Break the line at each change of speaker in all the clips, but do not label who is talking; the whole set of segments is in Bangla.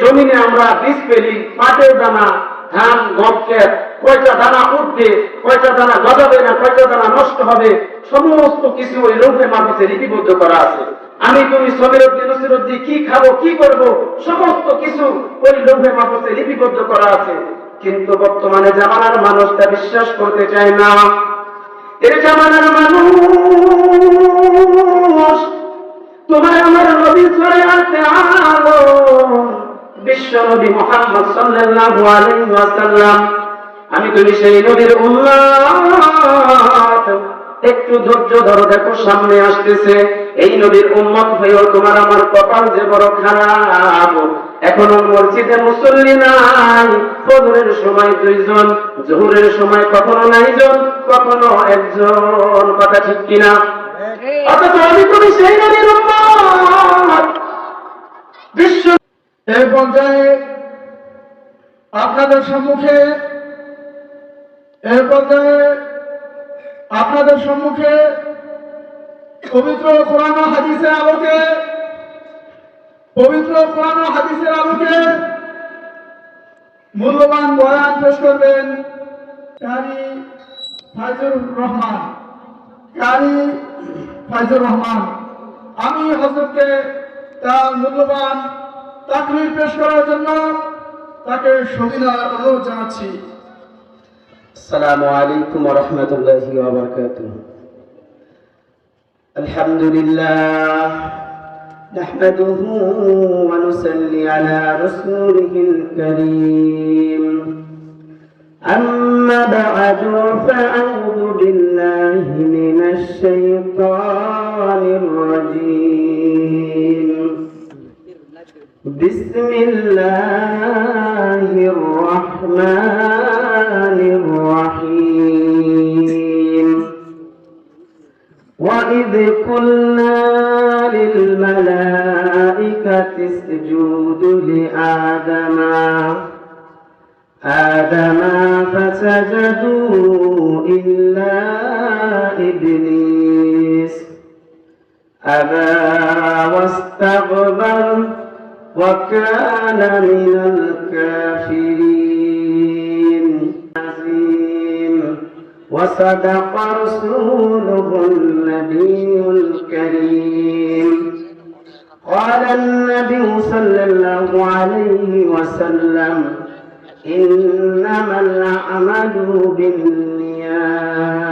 জমিনে আমরা বীজ পেলি পাটের দানা, ধান গমকে কয়টা দানা উঠবে, কয়টা দানা গজাবে না, কয়টা দানা নষ্ট হবে, সমস্ত কিছু ওই লৌহে মাটিতে লিপিবদ্ধ করা আছে। আমি তুমি সমিরুদ্দিন, নসিরুদ্দিন কি খাব, কি করব, সমস্ত কিছু ওই লৌহে মাটিতে লিপিবদ্ধ করা আছে। কিন্তু বর্তমানে জামানার মানুষ তা বিশ্বাস করতে চায় না। এর জামানার মানুষ তোমার আমার নবী চলে আসতে আলো। বিশ্ব নবী মোহাম্মদ সাল্লাল্লাহু আলাইহি ওয়াসাল্লাম। আমি তুমি সেই নবীর উম্মত একটু ধৈর্য ধরো দেখো সামনে আসতেছে। এই নবীর উম্মত হয়েও তোমার আমার কপাল যে বড় খারাপ। এখনও মসজিদে মুসল্লি নাই ফজরের সময় দুইজন জোহরের সময় কখনো নাইজন কখনো একজন। কথা ঠিক কিনা? অথচ আমি তুমি সেই নবীর উম্মত বিশ্ব
এই পর্যায়ে আপনাদের সম্মুখে, এই পর্যায়ে আপনাদের সম্মুখে পবিত্র কোরআন হাদিসের আলোকে, পবিত্র কোরআন হাদিসের আলোকে মূল্যবান বয়ান পেশ করবেন কারি ফাইজুর রহমান। কারি ফাইজুর রহমান। আমি হজরতকে তার মূল্যবান তাকরির পেশ করার জন্য তাকে সবিনয় অনুরোধ জানাচ্ছি
السلام عليكم ورحمة الله وبركاته الحمد لله نحمده ونصلي على رسوله الكريم أما بعد فأعوذ بالله من الشيطان الرجيم بسم الله الرحمن الرحيم وإذ قلنا للملائكة اسجدوا لآدم آدم فسجدوا إلا إبليس أبى واستكبر وكان من الكافرين عظيم. وصدق رسوله النبي الكريم. قال النبي صلى الله عليه وسلم إنما الأعمال بالنيات.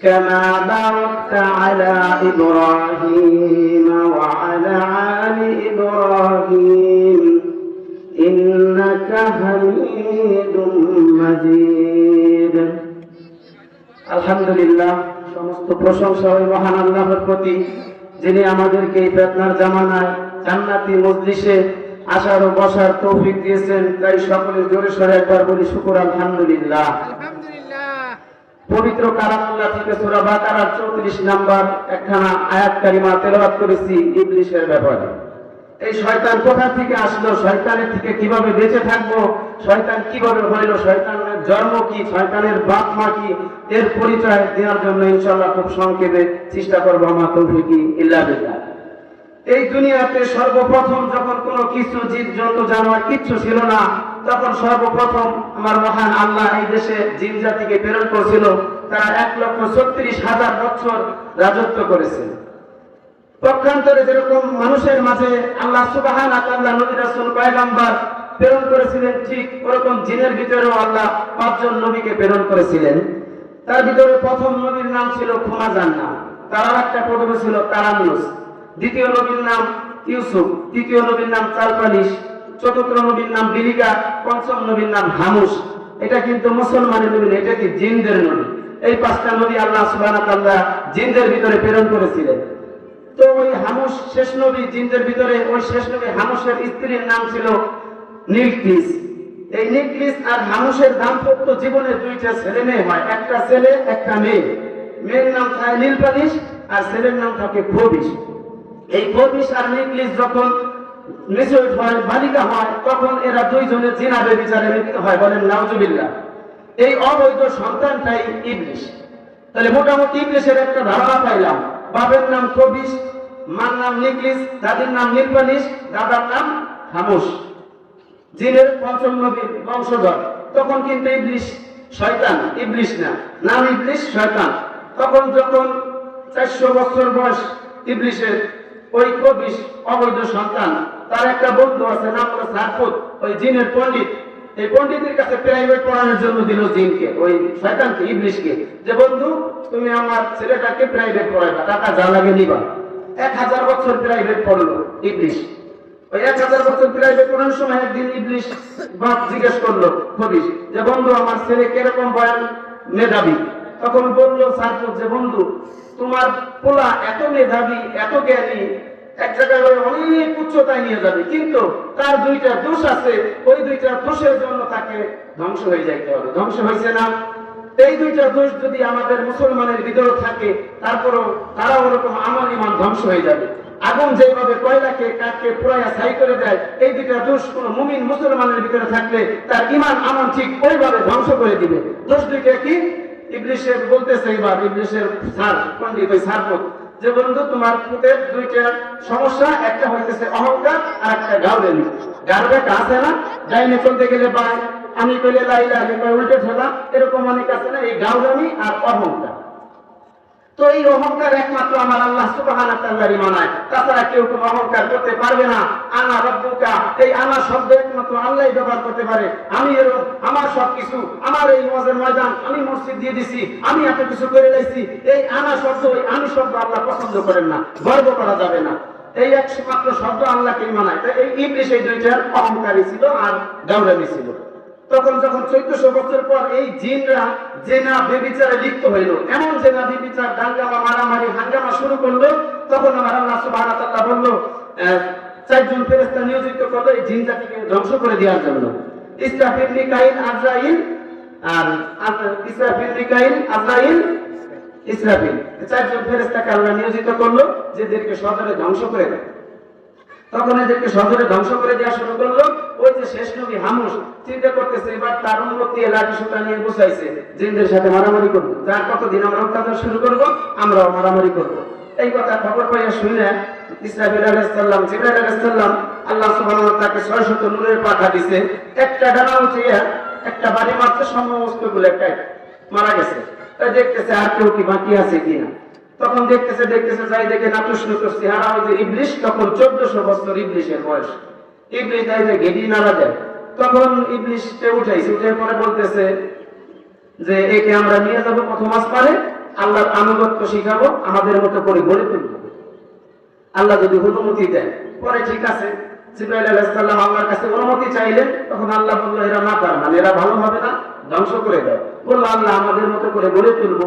كما باركت على إبراهيم وعلى آل إبراهيم إنك حميد مجيد الحمد لله সমস্ত প্রশংসা ওই মহান আল্লাহর প্রতি যিনি আমাদেরকে এই বেতনার জামানায় জান্নাতি মজলিসে আসার ও বসার তৌফিক দিয়েছেন তাই সকলে জোরে সরে একবার বলি শুকুর আলহামদুলিল্লাহ পবিত্র কালামুল্লাহ থেকে সূরা বাকারার 34 নাম্বার একখানা আয়াত কারিমা তেলাওয়াত করেছি ইবলিশের ব্যাপারে। এই শয়তান কোথা থেকে আসলো? শয়তানের থেকে কীভাবে বেঁচে থাকব? শয়তান কীভাবে হইল? শয়তানের জন্ম কি? শয়তানের বাপ মা কি? এর পরিচয় দেওয়ার জন্য ইনশাআল্লাহ খুব সংক্ষেপে চেষ্টা করব আমার তৌফিকি ইল্লা বিল্লাহ। এই দুনিয়াতে সর্বপ্রথম যখন কোনো কিছু জীব জন্তু জানোয়ার কিচ্ছু ছিল না তখন সর্বপ্রথম আমার মহান আল্লাহ এই দেশে জিন জাতিকে প্রেরণ করেছিল। তারা এক লক্ষ ছত্রিশ হাজার বছর রাজত্ব করেছে। পক্ষান্তরে যেরকম মানুষের মাঝে আল্লাহ সুবাহান আল্লাহ নবী রাসূল পয়গাম্বার প্রেরণ করেছিলেন, ঠিক ওরকম জিনের ভিতরেও আল্লাহ পাঁচজন নবীকে প্রেরণ করেছিলেন। তার ভিতরে প্রথম নবীর নাম ছিল খুমাজান্না তার আর একটা পদবী ছিল তারান্নুস দ্বিতীয় নবীর নাম ইউসুফ। তৃতীয় নবীর নাম চালপালিশ চতুর্থ নবীর নাম বিলিকা পঞ্চম নবীর নাম হামুস। এটা কিন্তু মুসলমানের নবী এটা কি জিনদের নবী? এই পাঁচটা নবী আল্লাহ তাআলা জিনদের ভিতরে প্রেরণ করেছিলেন। তো ওই হামুস শেষ নবী জিনদের ভিতরে, ওই শেষ নবী হামুসের স্ত্রীর নাম ছিল নীলকিস। এই নিকলিস আর হানুসের দাম্পত্য জীবনে দুইটা ছেলে মেয়ে হয়, একটা ছেলে, একটা মেয়ে। মেয়ের নাম থাকে নীলপালিশ আর ছেলের নাম থাকে খবিশ এই খবিশ আর নিকলিস যখন নিচয় হয়, বালিকা হয়, তখন এরা দুইজনে জিনাবে বিচারে লিপ্ত হয় বলেন, নাউজুবিল্লাহ। এই অবৈধ সন্তানটাই ইবলিশ। তাহলে মোটামুটি ইবলিশের একটা ধারণা পাইলাম। বাপের নাম কবিশ, মার নাম নিকলিস দাদির নাম নীলপালিশ দাদার নাম হামুস জিনের পঞ্চম নবীর বংশধর। তখন কিন্তু ইবলিশ শয়তান, ইবলিশ না, নাম ইবলিশ শয়তান। তখন যখন চারশো বছর বয়স ইবলিশের ওই কবিশ অবৈধ সন্তান তার একটা বন্ধু আছে, নাম হলো সারপুত ওই জিনের পণ্ডিত। এই পণ্ডিতের কাছে প্রাইভেট পড়ানোর জন্য দিল জিনকে, ওই শয়তানকে, ইবলিশকে। যে, বন্ধু, তুমি আমার ছেলেটাকে প্রাইভেট পড়াইবা, টাকা যা লাগে নিবা। এক হাজার বছর প্রাইভেট পড়ল ইবলিশ। ওই এক হাজার বছর প্রাইভেট পড়ানোর সময় একদিন ইবলিশ বাপ জিজ্ঞেস করল যে, বন্ধু, আমার ছেলে কীরকম বয়ান মেধাবী? তখন বলল যে, বন্ধু, তোমার পোলা এত মেধাবী, এত জ্ঞানী এক জায়গায় অনেক উচ্চতায় নিয়ে যাবে, কিন্তু তার দুইটা দোষ আছে, ওই দুইটা দোষের জন্য তাকে ধ্বংস হয়ে যাইতে হবে। ধ্বংস হয়েছে না? এই দুইটা দোষ যদি আমাদের মুসলমানের ভিতরে থাকে, তারপরও তারা ওরকম আমার ইমান ধ্বংস হয়ে যাবে। আগুন যেভাবে কয়লাকে, কাঠকে পুরাইয়া ছাই করে দেয়, এই দুইটা দোষ কোন মুমিন মুসলমানের ভিতরে থাকলে তার ইমান, আমন ঠিক ওইভাবে ধ্বংস করে দিবে। দোষ দুইটা কি? ইবলিশের বলতেছে এবার ইবলিশের পণ্ডিত ওই স্যার যে বন্ধু, তোমার ফুটের দুইটা সমস্যা, একটা হইতেছে অহংকার আর একটা গার্বেন গার্বে আছে না? ডাইনে চলতে গেলে বাই আমি কইলে লাইলে আমি উল্টে ঠেলা এরকম অনেক আছে না? এই গাউরামি আর অহংকার। তো এই অহংকার একমাত্র আমার আল্লাহ তাআলারই মানায় তাছাড়া কেউ কোনো অহংকার করতে পারবে না। আনা রব্বুকা, এই আনা শব্দ একমাত্র আল্লাহই ব্যবহার করতে পারে। আমি এর, আমার সব কিছু আমার এই ওয়াজের ময়দান আমি মসজিদ দিয়ে দিছি, আমি এত কিছু করে লাইছি। এই আনা শব্দ, ওই আমি শব্দ আল্লাহ পছন্দ করেন না, গর্ব করা যাবে না। এই একমাত্র শব্দ আল্লাহকেই মানায় তাই এই ইংলিশ এই দুইটার অহংকারী ছিল আর গাউরামি ছিল। তখন যখন চৈদ্দশো বছর পর এই জিনরা জেনা বেবিচারে লিপ্ত হইল, এমন জেনা বেবিচার দাঙ্গামা, মারামারি, হাঙ্গামা শুরু করল, তখন আমার আল্লাহ তাআলা বলল চারজন ফেরেশতা নিয়োজিত করল, এই জিন জাতিকে ধ্বংস করে দেওয়ার জন্য। ইসরাফিল, মিকাইল, আজরাইল, আর ইসরাফিল, মিকাইল, আজরাইল, ইসরাফিল। চারজন ফেরেশতাকে আল্লাহ নিয়োজিত করল, যেদেরকে সজরে ধ্বংস করে দেয়। তখন এদেরকে সজরে ধ্বংস করে দেওয়া শুরু করল। ওই যে শেষ নবী হামুস চিন্তা করতেছে, এবার তার উন্নতি লাঠি সুতা নিয়ে বসাইছে জিনদের সাথে মারামারি করব। যার কতদিন আমরা অত্যাচার শুরু করব, আমরাও মারামারি করব। এই কথা খবর পাইয়া শুনে একটা বাড়ি মারতে সমস্তগুলো মারা গেছে। দেখতেছে আর কেউ কি বাকি আছে কিনা? তখন দেখতেছে দেখতেছে, যাই দেখে নাটুস নুটুস চেহারা ওই যে ইবলিশ, তখন চোদ্দশো বছর ইবলিশের বয়স। ইবলিশ তাই যে গেডি নাড়া যায় তখন ইবলিশকে উঠাইছে উঠে পরে বলতেছে যে, একে আমরা নিয়ে যাব প্রথম আসমানে, আল্লাহর আনুগত্য শিখাবো, আমাদের মতো করে গড়ে তুলব। আল্লাহ যদি অনুমতি দেয়। পরে ঠিক আছে, জিব্রাইল আলাইহিস আল্লাহর কাছে অনুমতি চাইলেন। তখন আল্লাহ বলল, এরা না পারে না এরা ভালো হবে না, ধ্বংস করে দাও। বলল, আল্লাহ আমাদের মতো করে গড়ে তুলবো।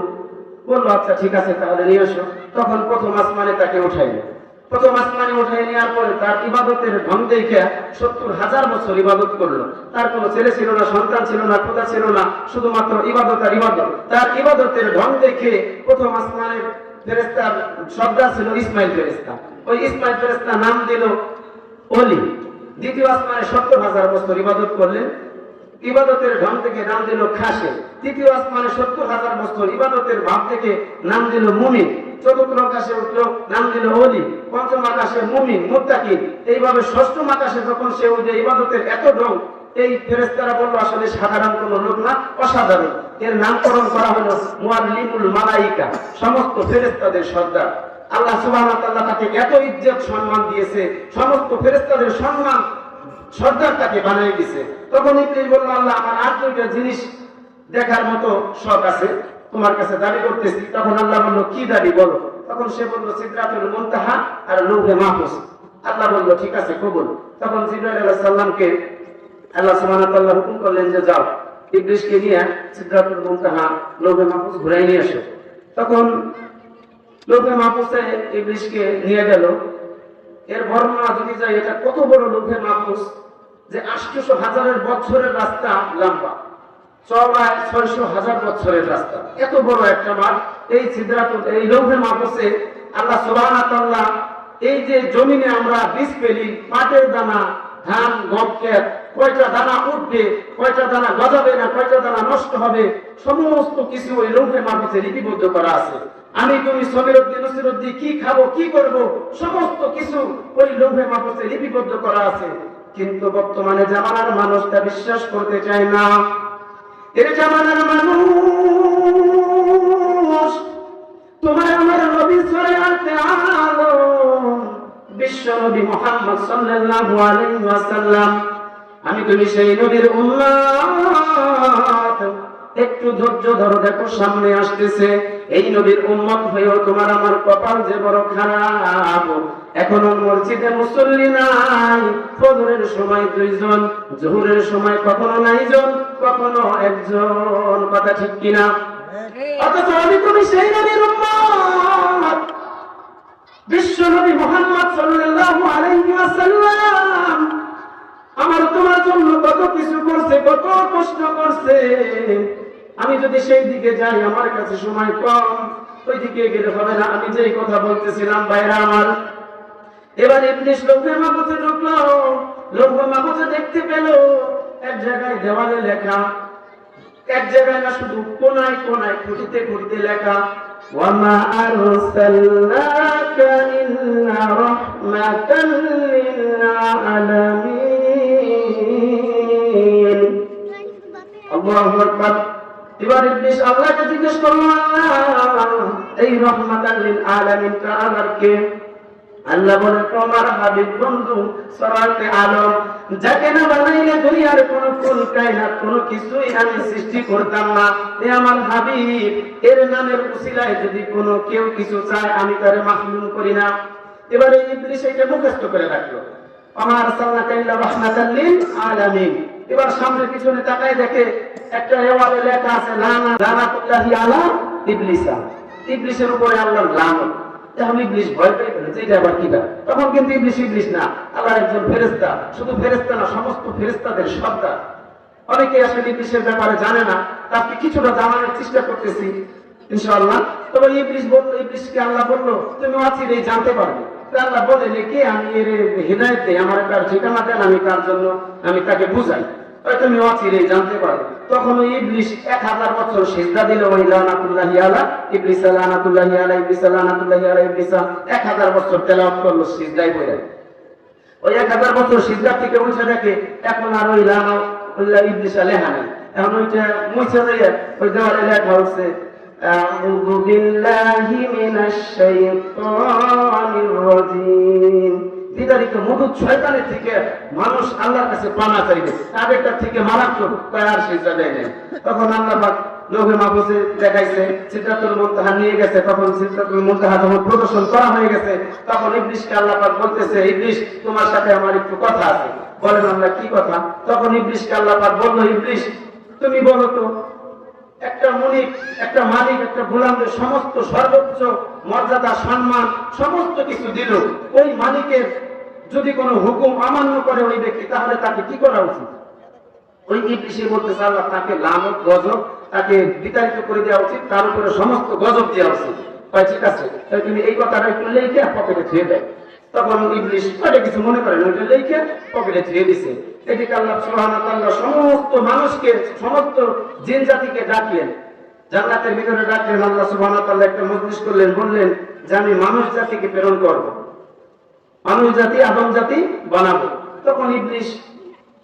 বলল আচ্ছা ঠিক আছে, তাহলে নিয়ে এসো। তখন প্রথম আসমানে তাকে উঠাইলো। প্রথম আসমানে উঠাই নেওয়ার পরে তার ইবাদতের ঢং দেখে সত্তর হাজার বছর ইবাদত করল। তার কোনো ছেলে ছিল না, সন্তান ছিল না, খোদা ছিল না, শুধুমাত্র ইবাদত আর ইবাদত। তার ইবাদতের ঢং দেখে প্রথম আসমানের ফেরেস্তার সর্দার ছিল ইসমাইল ফেরেস্তা ওই ইসমাইল ফেরেস্তা নাম দিল অলি দ্বিতীয় আসমানে সত্তর হাজার বছর ইবাদত করলেন। ইবাদতের ঢং থেকে নাম দিল খাসে। তৃতীয় আসমানে সত্তর হাজার বছর ইবাদতের ভাব থেকে নাম দিল মুমিন। চতুর্থ আকাশে উঠল, নাম দিল অলি পঞ্চম আকাশে মুমিন, মুত্তাকিন। এইভাবে ষষ্ঠম আকাশে যখন সে উঠে ইবাদতের এত ঢং, এই ফেরেস্তারা বলল, আসলে সাধারণ কোন লোক না, অসাধারণ। এর নামকরণ করা হলো মুআল্লিমুল মালাইকা, সমস্ত ফেরেস্তাদের সর্দার। আল্লাহ তাআলা তাকে এত ইজ্জত সম্মান দিয়েছে, সমস্ত ফেরেস্তাদের সম্মান সর্দার তাকে বানিয়ে দিছে। তখন ইবলিস বলল, আল্লাহ, আমার আর জিনিস দেখার মতো শখ আছে। তোমার কাছে দাবি করতেছি। তখন আল্লাহ বলল, কি দাবি বলো? তখন সে বলল, সিদরাতুল মুনতাহা আর লৌহে মাহফুজ। আল্লাহ বলল, ঠিক আছে, কবুল। তখন জিবরাইল আলাইহিস সালামকে আল্লাহ সুবহানাহু ওয়া হুকুম করলেন যে, যাও ইবলিসকে নিয়ে সিদরাতুল মুনতাহা, লৌহে মাহফুজ ঘুরাই নিয়ে আসো তখন লৌহে মাহফুজে ইবলিসকে নিয়ে গেল। এর বর্ণনা যদি যাই এটা কত বড় লোভে মাহফুজ যে আটশোশো হাজারের বছরের রাস্তা লম্বা। ছয়শো হাজার বছরের রাস্তা। এত বড় একটা মাঠ। এই এই আল্লাহ এই যে জমিনে আমরা বীজ পেলি পাটের দানা, ধান, গম, ক্ষেত, কয়টা দানা উঠবে, কয়টা দানা গজাবে না, কয়টা দানা নষ্ট হবে, সমস্ত কিছু ওই লৌহে মাপসে লিপিবদ্ধ করা আছে। আমি তুমি সমীরুদ্দিন নসিরুদ্দিন কি খাব, কি করব, সমস্ত কিছু ওই লৌহে মাপসে লিপিবদ্ধ করা আছে। কিন্তু বর্তমানে জামানার মানুষ তা বিশ্বাস করতে চায় না। এর জামানার মানুষ, তোমার আমার নবী সরাতে আলো, বিশ্ব নবী মোহাম্মদ সাল্লাল্লাহু আলাইহি ওয়াসাল্লাম। আমি তুমি সেই নবীর উম্মত একটু ধৈর্য ধরো, দেখো সামনে আসতেছে। এই নবীর উম্মত হয়েও তোমার আমার কপাল যে বড় খারাপ। এখনও মসজিদে মুসল্লি নাই। ফজরের সময় দুইজন, জোহরের সময় কখনো নাইজন, কখনো একজন। কথা ঠিক কিনা? অথচ আমি তুমি সেই নবীর উম্মত। বিশ্ব নবী মোহাম্মদ সাল্লাল্লাহু আলাইহি ওয়াসাল্লাম। আমার তোমার জন্য কত কিছু করছে, কত কষ্ট করছে। আমি যদি সেই দিকে যাই আমার কাছে সময় কম ওই দিকে গেলে হবে না। আমি যেই কথা বলতেছিলাম বাইরে আমার এবার ইবলিশ লৌহে মাহফুজে ঢুকলো। লৌহে মাহফুজে দেখতে পেল এক জায়গায় দেওয়ালে লেখা এক জায়গায় না শুধু কোনায় কোনায় খুঁটিতে খুঁটিতে লেখা ওয়ামা আরসালনাকা ইল্লা রাহমাতাল লিল আলামিন। আল্লাহু আকবার। এবার ইবলিস আল্লাহকে জিজ্ঞেস এই রহমাতাল লিল আল্লাহ বলে, তোমার হাবিব বন্ধু সরাতে আলম, যাকে না বানাইলে দুনিয়ার কোন ফুল কোন কিছুই আমি সৃষ্টি করতাম না। এ আমার হাবিব, এর নামের উসিলায় যদি কোনো কেউ কিছু চায়, আমি তারে মাহলুম করি না। এবারে ইবলিস এটা মুখস্থ করে রাখল। আমার সাল্লাল্লাহু আলাইহি রাহমাতাল লিল আলামিন। এবার সামনে পিছনে তাকায় দেখে একটা দেওয়ালে লেখা আছে, লানা লানাতুল্লাহি আলা ইবলিসা। ইবলিসের উপরে আল্লাহর লানত। এখন ইবলিশ ভয় পেয়ে ফেলেছে এটা আবার কিটা তখন কিন্তু ইবলিশ ইবলিশ না আল্লাহ একজন ফেরেস্তা শুধু ফেরেস্তা না, সমস্ত ফেরেস্তাদের সর্দার। অনেকে আসলে ইবলিশের ব্যাপারে জানে না, তাকে কিছুটা জানানোর চেষ্টা করতেছি, ইনশাআল্লাহ। তবে ইবলিশ বলল ইবলিশকে আল্লাহ বলল তুমি অচিরে জানতে পারবে। আল্লাহ বলেন কে আমি এর হৃদায়ত দেই? আমার তার ঠিকানা দেন, আমি তার জন্য, আমি তাকে বুঝাই। তুমি অচিরে জানতে পারবে। তখন ইবলিশ এক হাজার বছর সিজদা দিল, ওই আলা ইবলিস, লানাতুল্লাহি আলা ইবলিস, লানাতুল্লাহি আলা ইবলিস। এক হাজার বছর তেলাওয়াত করল, সিজদায় পড়ে। ওই এক হাজার বছর সিজদা থেকে উঠে দেখে, এখন আর ওই লানা ইবলিস লেখা নেই। এখন ওইটা মুছে দিয়ে ওই দেওয়ালে লেখা হচ্ছে أعوذ بالله من الشيطان الرجيم বিদারিত মধুর শয়তানের থেকে মানুষ আল্লাহর কাছে পানা চাইবে আগেরটার থেকে মারাত্মক তাই আর সিজদা দেয় নাই তখন আল্লাহ পাক লোহে মাহফুজে দেখাইছে সিদ্ধাতুল মুনতাহা নিয়ে গেছে তখন সিদ্ধাতুল মুনতাহা যখন প্রদর্শন করা হয়ে গেছে তখন ইবলিশকে আল্লাহ পাক বলতেছে ইবলিশ তোমার সাথে আমার একটু কথা আছে বলেন আল্লাহ কি কথা তখন ইবলিশকে আল্লাহ পাক বললো ইবলিশ তুমি বলো তো একটা মনিক একটা মালিক, একটা গোলামদের সমস্ত সর্বোচ্চ মর্যাদা, সম্মান, সমস্ত কিছু দিল। ওই মালিকের যদি কোনো হুকুম অমান্য করে ওই ব্যক্তি, তাহলে তাকে কি করা উচিত? ওই ইবলিশে বলতে আল্লাহ তাকে লানত, গজব তাকে বিতাড়িত করে দেওয়া উচিত, তার উপরে সমস্ত গজব দেওয়া উচিত। তাই ঠিক আছে তাই তুমি এই কথাটা একটু লিখে পকেটে ধুয়ে দেয় তখন ইবলিশ ওটা কিছু মনে করেন, ওইটা লিখে পকেটে ধুয়ে দিছে। এদিকে আল্লাহ সুহানতাল্লাহ সমস্ত মানুষকে, সমস্ত জিন জাতিকে ডাকলেন। জান্নাতের ভিতরে ডাকলেন আল্লাহ সুহানতাল্লাহ একটা মজলিস করলেন, বললেন, যে আমি মানুষ জাতিকে প্রেরণ করব। মানুষ জাতি, আদম জাতি বানাবো। তখন ইবলিশ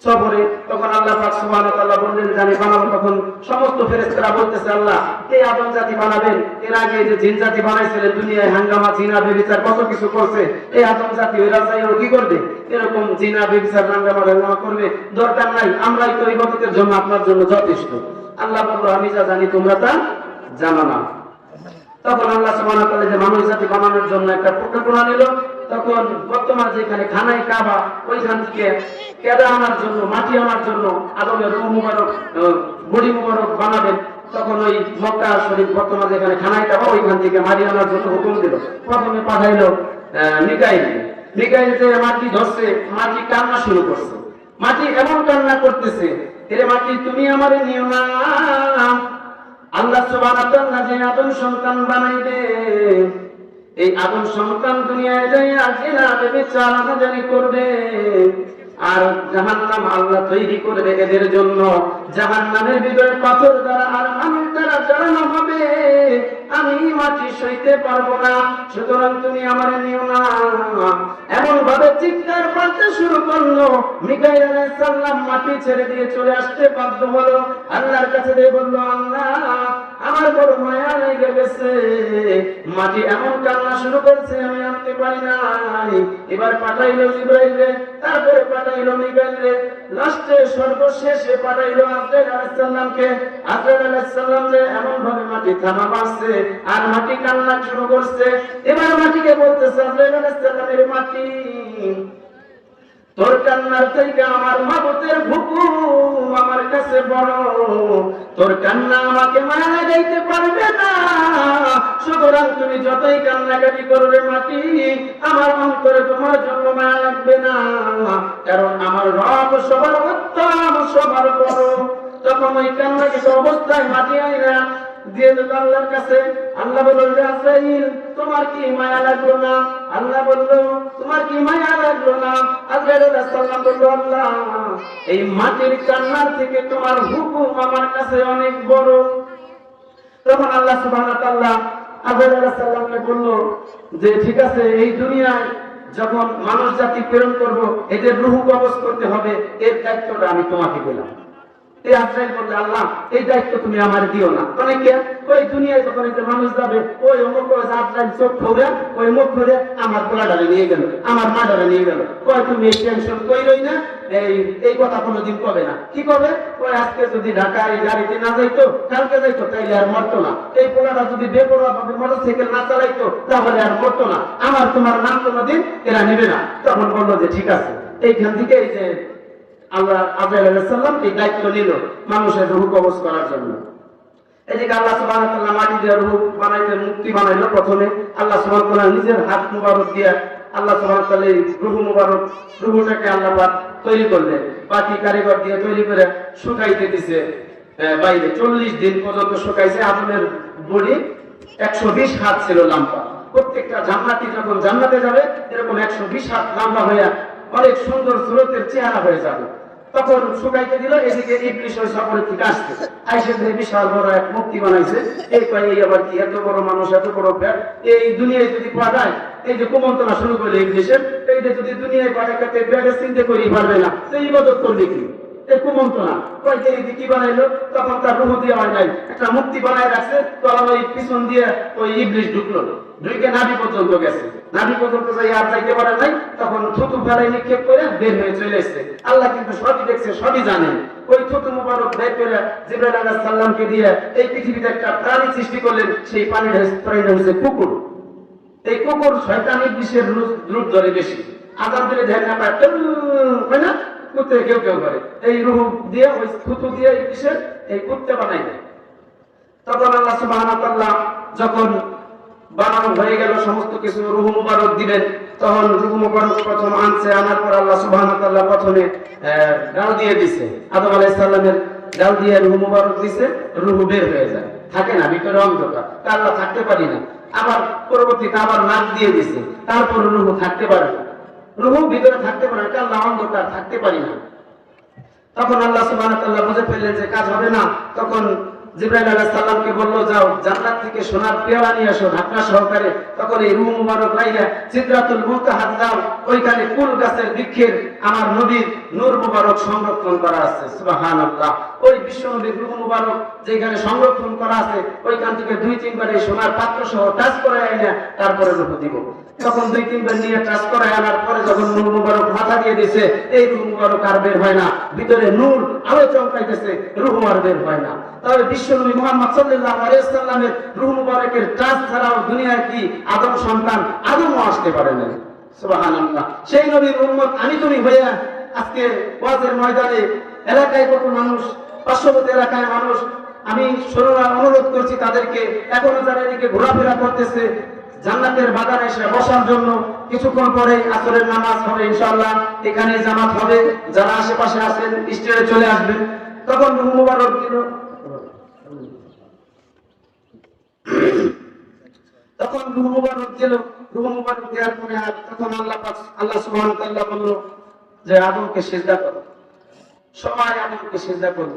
সবরে তখন আল্লাহ পাক সুবহানাহু ওয়া তাআলা বললেন আমি বানাবো। তখন সমস্ত ফেরেশতারা বলতেছে, আল্লাহ এই আদম জাতি বানাবেন? এর আগে যে জিন জাতি বানাইছিলেন দুনিয়ায় হাঙ্গামা জিনা বেবিচার কত কিছু করছে? এই আদম জাতি, ওই রাজাই ওর কি করবে? এরকম জিনা বেবিচার, হাঙ্গামা হাঙ্গামা করবে? দরকার নাই, আমরাই তো ইবাদতের জন্য আপনার জন্য যথেষ্ট। আল্লাহ বলল, আমি যা জানি, তোমরা তা জানো না। তখন আল্লাহ সুবহানাহু ওয়া তাআলা যে মানুষ জাতি বানানোর জন্য একটা পরিকল্পনা নিল তখন বর্তমান যেখানে খানাই কাবা, ওইখান থেকে কেদা আনার জন্য, মাটি আনার জন্য আদমের রূহ মুবারক বডি মুবারক বানাবেন। তখন ওই মক্কা শরীফ বর্তমান যেখানে খানাই কাবা, ওইখান থেকে মাটি আনার জন্য হুকুম দিল। প্রথমে পাঠাইলো মিকাইল। মিকাইল যে মাটি ধরছে, মাটি কান্না শুরু করছে। মাটি এমন কান্না করতেছে, এরে মাটি, তুমি আমারে নিও না। আল্লাহ সুবহানাহু ওয়া তাআলা যে আদম সন্তান বানাইবে এই আদম সন্তান দুনিয়ায় যাইয়া জেনা দেবে জানি করবে। আর জাহান্নাম আল্লাহ তৈরি করবে এদের জন্য। জাহান্নামের ভিতরে পাথর দ্বারা আর মানুষ দ্বারা জ্বালানো হবে। আমি মাটি সইতে পারব না। সুতরাং তুমি আমার নিও না। এমন ভাবে চিৎকার করতে শুরু করল। মিকাইল আলাইহিস মাটি ছেড়ে দিয়ে চলে আসতে বাধ্য হলো। আল্লাহর কাছে দিয়ে বলল, আল্লাহ, আমার বড় মায়া লেগে গেছে। মাটি এমন কান্না শুরু করছে, আমি আনতে পারি নাই। এবার পাঠাইলো জিব্রাইল তারপরে পাঠাইলো মিকাইল লাস্টে সর্বশেষে পাঠাইলো আজরাইল আলাইহিস সালামকে আজরাইল আলাইহিস যে এমন ভাবে মাটি থামা বাঁচছে আর মাটি কান্না শুরু করছে। এবার মাটিকে বলতেছে আজরাইল আলাইহিস সালামের মাটি। তোর কান্নার থেকে আমার মাবতের হুকুম আমার কাছে বড়। তোর কান্না আমাকে মায়া লাগাইতে পারবে না। সুতরাং তুমি যতই কান্নাকাটি করবে মাটি, আমার অন্তরে তোমার জন্য মায়া লাগবে না। কারণ আমার রব সবার উত্তম, সবার বড়। তখন ওই কান্নাকাটি অবস্থায় মাটি আইনা এই মাটির কান্নার থেকে তোমার হুকুম আমার কাছে অনেক বড়। তখন আল্লাহ সুবহানাহু বলল যে, ঠিক আছে, এই দুনিয়ায় যখন মানুষ জাতি প্রেরণ করব, এদের রুহু কবজ করতে হবে, এর দায়িত্বটা আমি তোমাকে দিলাম। এই আশ্রয় বললে আল্লাহ, এই দায়িত্ব তুমি আমার দিও না। মানে কে ওই দুনিয়ায় যখন যে মানুষ যাবে, ওই অমুক আশ্রয় চোখ ওই মুখ আমার পোলাডারে নিয়ে গেল, আমার মাডারে নিয়ে গেল। কয়, তুমি এই টেনশন না? এই এই কথা কোনোদিন কবে না? কি কবে? আজকে যদি ঢাকা এই গাড়িতে না যাইতো, কালকে যাইতো, তাইলে আর মরতো না। এই পোলাটা যদি বেপরোয়া ভাবে মোটরসাইকেল না চালাইতো, তাহলে আর মরতো না। আমার তোমার নাম কোনোদিন এরা নেবে না। তখন বলল যে, ঠিক আছে। এইখান থেকে এই যে আল্লাহ এই দায়িত্ব নিল মানুষের রূহ কবজ করার জন্য। এদিকে আল্লাহ তাআলা মাটি দিয়ে রূহ বানাইতে, মুক্তি বানাইলো প্রথমে। আল্লাহ তাআলা নিজের হাত মুবারক দিয়ে আল্লাহ তাআলা এই রূহ মুবারক আল্লাহ তৈরি করলেন। বাকি কারিগর দিয়ে তৈরি করে শুকাইতে দিছে। বাইরে চল্লিশ দিন পর্যন্ত শুকাইছে। আদমের বডি একশো বিশ হাত ছিল লম্বা। প্রত্যেকটা জান্নাতি যখন জান্নাতে যাবে, এরকম একশো বিশ হাত লম্বা হয়ে অনেক সুন্দর সুরতের চেহারা হয়ে যাবে। তখন শুকাইতে দিল, এদিকে ইবলিশ ওই সফরে থেকে আসছে। আইসে যে বিশাল বড় এক মূর্তি বানাইছে। এই কয়, এই আবার কি এত বড় মানুষ, এত বড় ব্যাগ এই দুনিয়ায় যদি পাওয়া যায়, এই যে কুমন্ত্রণা শুরু করলে ইবলিশের, এই যে যদি দুনিয়ায় পাঠায় কাতে ব্যাগে চিনতে করি পারবে না। তো ইবাদত করবে কি? এই কুমন্ত্রণা। কয় যে কি বানাইলো? তখন তার রুহু দিয়ে হয় নাই। একটা মূর্তি বানায় রাখছে তখন ওই পিছন দিয়ে ওই ইবলিশ ঢুকলো। ঢুকে নাভি পর্যন্ত গেছে। নাভি পর্যন্ত যাই আর যাইতে পারে নাই, তখন থুতু ফেলাই নিক্ষেপ করে বের হয়ে চলে এসেছে। আল্লাহ কিন্তু সবই দেখছে, সবই জানেন ওই থুতু মুবারক বের করে জিব্রাইল আলাইহিস সালামকে দিয়ে এই পৃথিবীতে একটা প্রাণী সৃষ্টি করলেন, সেই পানির প্রাণীটা হচ্ছে কুকুর। এই কুকুর ইবলিশের রূপ- ধরে বেশি। আজান দিলে ধ্যান না পায় না? কুত্তে কেউ কেউ করে। এই দিয়ে, ওই থুতু দিয়ে ইবলিশের এই কুত্তে বানাই দেয়। তখন আল্লাহ যখন বানানো হয়ে গেল, সমস্ত কিছু রুহু মুবারক দিবেন তখন রুহু মুবারক প্রথম আনছে, আনার পর আল্লাহ সুবহানাহু ওয়া তাআলা প্রথমে গাল দিয়ে দিছে। আদম আলাইহিস সালামের গাল দিয়ে রুহু মুবারক দিছে, রুহু বের হয়ে যায়। থাকে না, ভিতরে অন্ধকার। তা আল্লাহ থাকতে পারি না। আবার পরবর্তীতে আবার নাক দিয়ে দিছে। তারপর রুহু থাকতে পারে রুহু ভিতরে থাকতে পারে না আল্লাহ অন্ধকার, থাকতে পারি না। তখন আল্লাহ সুবহানাহু ওয়া তাআলা বুঝে ফেললেন যে কাজ হবে না। তখন জিব্রাইল আলাইহিস সালামকে বলল, যাও, জান্নাত থেকে সোনার পেয়ালা নিয়ে আসো ঢাকনা সহকারে। তখন এই রুহ মুবারক লাইয়া সিদরাতুল মুনতাহা যাও ওইখানে কুল গাছের বৃক্ষের আমার নবীর নূর মুবারক সংরক্ষণ করা আছে। সুবহানাল্লাহ। ওই বিশ্ব নবীর রুহ মুবারক যেখানে সংরক্ষণ করা আছে, ওইখান থেকে দুই তিনবার এই সোনার পাত্র সহ টাচ করে এনে তারপরে রূপ দিব। তখন দুই তিনবার নিয়ে টাচ করে আনার পরে যখন নূর মুবারক মাথা দিয়ে দিছে এই রুহ মুবারক আর বের হয় না। ভিতরে নূর আলো চমকাইতেছে, রুহ আর বের হয় না। তবে বিশ্বনবী মুহাম্মদ সাল্লাল্লাহু আলাইহি সাল্লামের রুহ মুবারকের টাচ ছাড়াও দুনিয়ায় কি আদম সন্তান আদমও আসতে পারে না সুবহানাল্লাহ। সেই নবীর উম্মত, আমি তুমি হইয়া আজকে ওয়াজের ময়দানে এলাকায় কত মানুষ, পার্শ্ববর্তী এলাকায় মানুষ, আমি সরলা অনুরোধ করছি তাদেরকে, এখনও যারা এদিকে ঘোরাফেরা করতেছে জান্নাতের বাগানে এসে বসার জন্য কিছুক্ষণ পরেই আসরের নামাজ হবে, ইনশাআল্লাহ। এখানে জামাত হবে। যারা আশেপাশে আছেন, স্টেজে চলে আসবেন। তখন মুবারক দিল। তখন মুবারক দিল। মুবারক দেওয়ার পরে তখন আল্লাহ পাক, আল্লাহ সুবহানাহু তাআলা বলল যে, আদমকে সিজদা করো। সবাই আদমকে সিজদা করল।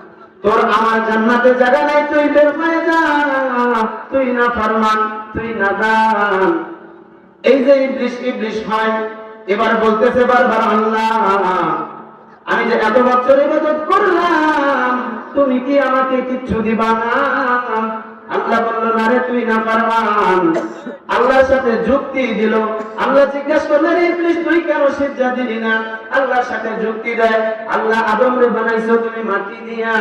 তোর আমার জান্নাতে জায়গা নাই, তুই বের হয়ে যা। তুই না ফরমান, তুই না দান। এই যে বৃষ্টি বৃষ্টি হয়, এবার বলতেছে বারবার আল্লাহ, আমি যে এত বছর ইবাদত করলাম, তুমি কি আমাকে কিচ্ছু দিবা না? আল্লাহ বলল, না রে, তুই না পারবান আল্লাহর সাথে যুক্তি দিল। আল্লাহ জিজ্ঞাসা করলেন ইবলিস, তুই কেন সিজদা দিলি না? আল্লাহর সাথে যুক্তি দেয়। আল্লাহ আদম রে বানাইছো, তুমি মাটি দিয়া।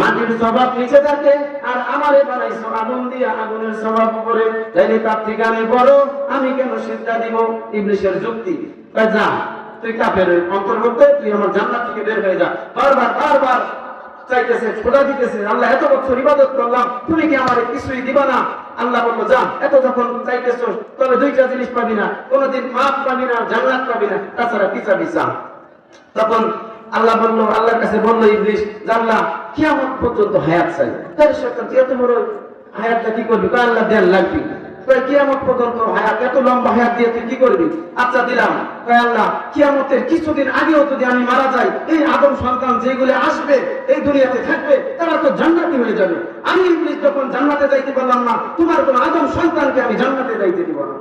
মাটির স্বভাব নিচে থাকে, আর আমারে বানাইছো আগুন দিয়া, আগুনের স্বভাব উপরে। তাইলে তার আমি বড় আমি কেন সিজদা দিব? ইবলিসের যুক্তি। কয়, যা, তুই কাফের অন্তর্ভুক্ত, তুই আমার জান্নাত থেকে বের হয়ে যা। বারবার বারবার। চাইতেছে, খোদা দিতেছে, আল্লাহ এত বছর ইবাদত করলাম, তুমি কি আমার কিছুই দিবা না? আল্লাহ বলল, যা, এত যখন চাইতেছ, তবে দুইটা জিনিস পাবি না, কোনোদিন মাফ পাবি না, জান্নাত পাবি না, তাছাড়া পিছা পিছা। তখন আল্লাহ বলল, আল্লাহর কাছে বলল ইবলিশ জানলাম কিয়ামত পর্যন্ত হায়াত চাই। তার সরকার এত বড় হায়াতটা কি করবি? কয়, আল্লাহ দেন লাগবি। আচ্ছা দিলাম। কিয়ামতের কিছুদিন আগেও যদি আমি মারা যাই, এই আদম সন্তান আসবে, এই দুনিয়াতে থাকবে যাবে। আমি ইংলিশ যখন জান্নাতে যাইতে পারলাম না, তোমার কোন আদম সন্তানকে আমি জান্নাতে যাইতে দিব না।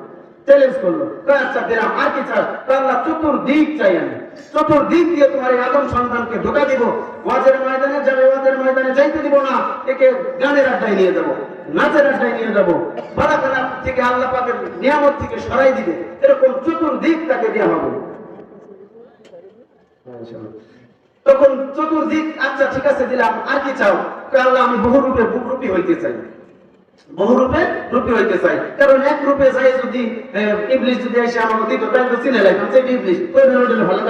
চ্যালেঞ্জ করল। আচ্ছা দিলাম আর কি চাই? আল্লাহ চতুর্দিক চাই আমি। চতুর্দিক দিয়ে তোমার এই আদম সন্তানকে ঢোকা দিব। ওয়াজের ময়দানে যাবে, ওয়াজের ময়দানে যাইতে দিব না। একে গানের আড্ডায় নিয়ে যাব, নাচের আড্ডায় নিয়ে যাব। বারাকানা থেকে আল্লাহ পাকের নিয়ামত থেকে সরাই দিবে। এরকম চতুর্দিক তাকে দেওয়া হবে। তখন চতুর্দিক আচ্ছা ঠিক আছে, দিলাম। আর কি চাও? আল্লাহ, আমি বহুরূপে বহুরূপী হইতে চাই। বহুরূপে রূপী হইতে চাই। কারণ এক রূপে যাই যদি ইংলিশ যদি এসে আমাকে দিত, তাহলে চিনে লাগতাম সেটি ইংলিশ ওই রোডের ভালো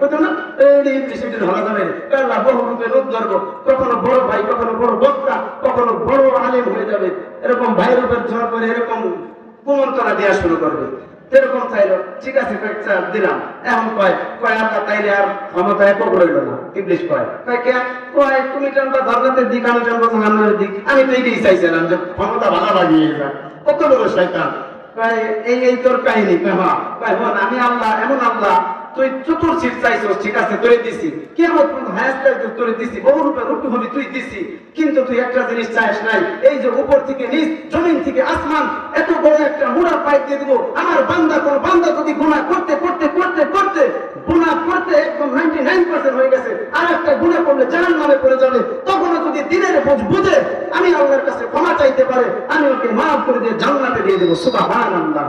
হইতো না? এই ইংলিশ এটির ভালো কারণ বহুরূপে রূপ ধরবো। কখনো বড় ভাই, কখনো বড় বক্তা, কখনো বড় আলেম হয়ে যাবে। এরকম ভাই রূপের ঝড় এরকম কুমন্ত্রণা দেওয়া শুরু করবে। এরকম চাইলো, ঠিক আছে কয়েকটা দিলাম। এখন কয় কয়, আমরা তাইলে আর ক্ষমতায় কবর রইল না। ইংলিশ কয় কয়, কে? কয়, তুমি টানবা জান্নাতের দিক, আমি টানবো জাহান্নামের দিক, আমি তো এইটাই চাইছিলাম যে ক্ষমতা ভালো লাগিয়ে যাক কত বড় শয়তান। এই এই তোর কাহিনী, কয় হ্যাঁ। আমি আল্লাহ, এমন আল্লাহ তুই চতুর্থির চাইছস, ঠিক আছে তোরে দিছি। কেমন তোরে দিছি। বহু রূপে রূপ হবি, তুই দিছি। কিন্তু তুই একটা জিনিস চাইস নাই। এই যে উপর থেকে নিচ, জমিন থেকে আসমান, এত বড় একটা মুড়া পাইপ দিয়ে দিব। আমার বান্দা, কোন বান্দা যদি গুণা করতে করতে করতে করতে, গুণা করতে একদম নাইনটি নাইন পার্সেন্ট হয়ে গেছে। আর একটা গুণা করলে জাহান নামে পড়ে যাবে। তখনও যদি দিনের বোঝ বুঝে, আমি আল্লাহর কাছে ক্ষমা চাইতে পারে, আমি ওকে মাফ করে দিয়ে জান্নাতে দিয়ে দেবো। সুবাহান আল্লাহ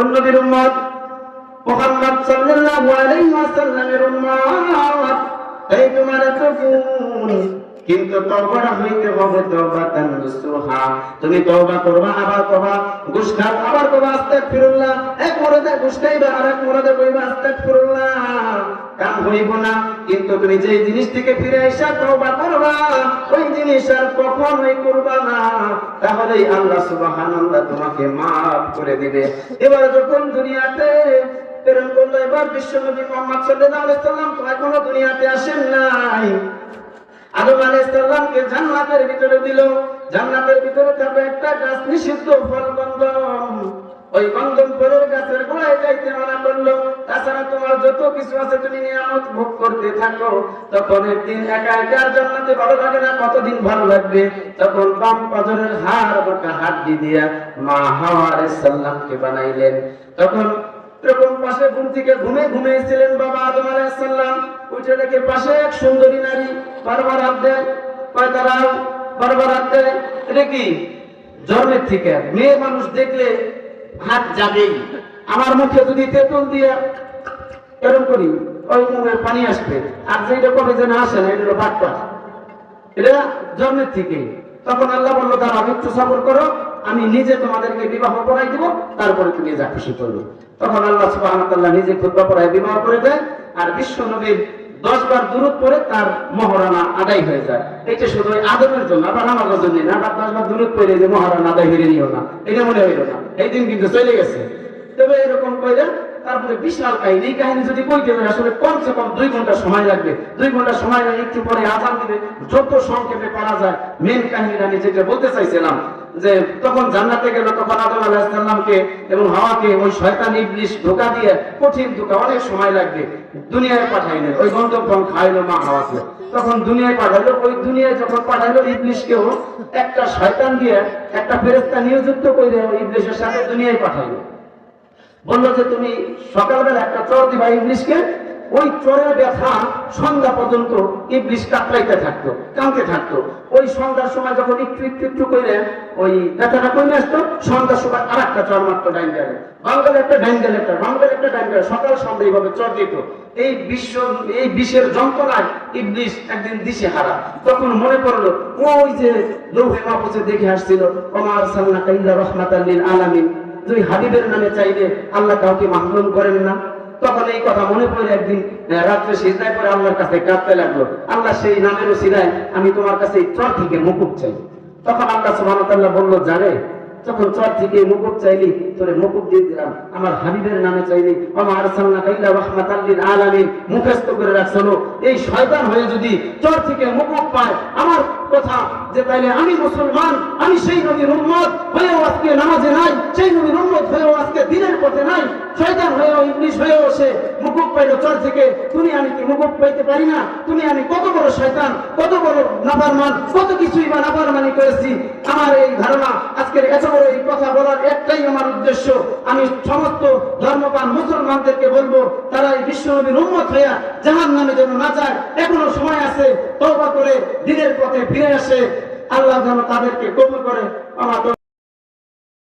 অন্যদের উম্মত মোহাম্মদ সাল্লাল্লাহু আলাইহি ওয়াসাল্লামের উম্মত। এই তোমার গুণ কিন্তু তওবা হইতে হবে, তওবা তানসুহা তুমি তওবা করবা, আবার করবা, ঘুষ আবার করবা, আস্তাগফিরুল্লাহ। এক মরদে ঘুষ আর এক মরদে কইবা আস্তাগফিরুল্লাহ। কাম হইব না, কিন্তু তুমি যে জিনিস থেকে ফিরে এসে তওবা করবা, ওই জিনিস আর কখনোই করবা না। তাহলেই আল্লাহ সুবহানাল্লাহ তোমাকে maaf করে দিবে। এবার যখন দুনিয়াতে প্রেরণ করল। এবার বিশ্বনবী মোহাম্মদ সাল্লাল্লাহু আলাইহি সাল্লাম তো এখনও দুনিয়াতে আসেন নাই। আদম আলাইহিস সালামকে জান্নাতের ভিতরে দিল। জান্নাতের ভিতরে থাকবে একটা গাছ নিষিদ্ধ ফল গন্ধম ওই ফলের গাছের গোড়ায় যাইতে মানা করল। তাছাড়া তোমার যত কিছু আছে তুমি নিয়ামত ভোগ করতে থাকো। তখন একদিন একা একা জান্নাতে ভালো লাগে না, কতদিন ভালো লাগবে? তখন বাম পাজরের হাড় বাঁকা হাড্ডি দিয়া মা হাওয়া সালামকে বানাইলেন। তখন এরকম পাশে ঘুম থেকে ঘুমে ঘুমিয়েছিলেন বাবা আদম আলাইসাল্লাম উঠে দেখে পাশে এক সুন্দরী নারী বারবার হাত দেয় দাঁড়াও, বারবার হাত দেয়। এটা কি? জন্মের থেকে। মেয়ে মানুষ দেখলে হাত জাগেই। আমার মুখে যদি তেঁতুল দিয়ে এরকম করি, ওই মুখে পানি আসবে। আর যেটা কবে যেন আসে না, এটা হলো বাটপা এটা জন্মের থেকে। তখন আল্লাহ বলল তারা একটু সফর করো। আমি নিজে তোমাদেরকে বিবাহ করাই দিব, তারপরে তুমি যা খুশি করবে। তখন আল্লাহ সুবাহ নিজে খুদ্া পড়ায় বিবাহ করে দেয়, আর বিশ্ব নবীর দশ বার দূরত পরে তার মহারানা আদায় হয়ে যায়। এটা শুধু আদমের জন্য, আবার আমার জন্য না, আবার দশ বার দূরত পরে যে মহারানা আদায় হয়ে নিও না, এটা মনে হইল না। এই দিন কিন্তু চলে গেছে। তবে এরকম করে তারপরে বিশাল কাহিনী। এই কাহিনী যদি কইতে হয়, আসলে কমসে কম দুই ঘণ্টা সময় লাগবে। দুই ঘণ্টা সময় লাগে একটু পরে আজান দিবে যত সংক্ষেপে পারা যায় মেন কাহিনী আমি যেটা বলতে চাইছিলাম, যে তখন জান্নাতে গেল, তখন আদম আলাহিসাল্লামকে এবং হাওয়াকে, ওই শয়তান, ইবলিশ ধোকা দিয়ে কঠিন ধোকা, অনেক সময় লাগবে। দুনিয়ায় পাঠাইলেন ওই গন্তব্য খাইলো মা হাওয়াকে। তখন দুনিয়ায় পাঠাইলো, ওই দুনিয়ায় যখন পাঠাইলো ইবলিশকেও, একটা শয়তান দিয়ে একটা ফেরেস্তা নিয়োজিত করে ইবলিশের সাথে দুনিয়ায় পাঠাইলো। বলল যে তুমি সকালবেলা একটা চর দিবা ইংলিশকে ওই চরের ব্যথা সন্ধ্যা পর্যন্ত ইবলিশ কাতরাইতে থাকতো, কাঁদতে থাকতো। ওই সন্ধ্যার সময় যখন একটু একটু একটু করে ওই ব্যথাটা কমে আসতো, সন্ধ্যার সময় আর একটা চর মারতো ডাইন গেলে। বাংলার একটা, ডাইন গেলে একটা বাংলার একটা, ডাইন গেলে। সকাল সন্ধ্যা এইভাবে চর দিত। এই বিশ্ব, এই বিষের যন্ত্রণায় ইবলিশ একদিন দিশে হারা তখন মনে পড়ল, ওই যে লৌহে মাহফুজে দেখে আসছিল ওমার সাল্লাহ কাইল্লা রহমাতাল্লিল আলামিন। দুই হাবিবের নামে চাইলে আল্লাহ কাউকে মাহরুম করেন না। তখন এই কথা মনে পড়ে একদিন রাত্রে সিজদায় পরে আল্লাহর কাছে কাঁদতে লাগল। আল্লাহ সেই নামের সিরায় আমি তোমার কাছে চর থেকে মুকুব চাই। তখন আল্লাহ সুবহানাহু বলল জানে যখন চর থেকে মুকুব চাইলি, তোরে মুকুব দিয়ে দিলাম। আমার হাবিবের নামে চাইলি আমার আরসালনা কাইলা রাহমাতাল লিল আলামিন। মুখস্থ করে রাখছলো এই শয়তান হয়ে যদি চর থেকে মুকুব পায়, আমার কথা যে তাইলে আমি মুসলমান, আমি সেই নবীর উম্মত হয়েও আজকে নামাজে নাই, সেই নবীর উম্মত হয়েও আজকে দিনের পথে নাই। শয়তান হয়েও ইংলিশ হয়েও সে মুকুব পাইলো চর থেকে। তুমি আমি কি মুকুব পাইতে পারি না? তুমি আমি কত বড় শয়তান, কত বড় নাফারমান, কত কিছুই বা নাফারমানি করেছি। আমার এই ধারণা আজকের এত বড় এই কথা বলার একটাই আমার উদ্দেশ্য। আমি সমস্ত ধর্মপান মুসলমানদেরকে বলব, তারা এই বিশ্ব নবীর উন্মত হইয়া জাহান নামে যেন না যায়। এখনও সময় আছে তওবা করে দিনের পথে ফিরে আসে আল্লাহ যেন তাদেরকে কবুল করে। আমার